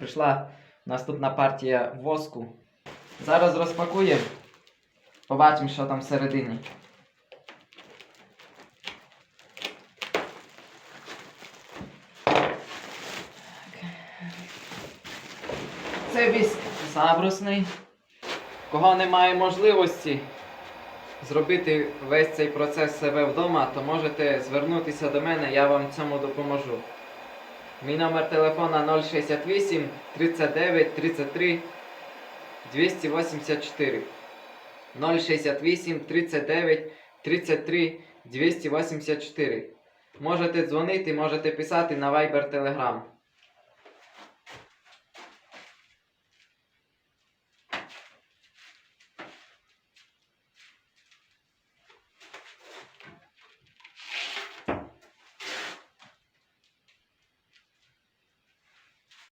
Прийшла наступна партія воску. Зараз розпакуємо. Побачимо, що там всередині. Це віск забрусний. Кого немає можливості зробити весь цей процес себе вдома, то можете звернутися до мене, я вам цьому допоможу. Мій номер телефона 068 39 33 284. 068 39 33 284. Можете дзвонити, можете писати на Viber Telegram.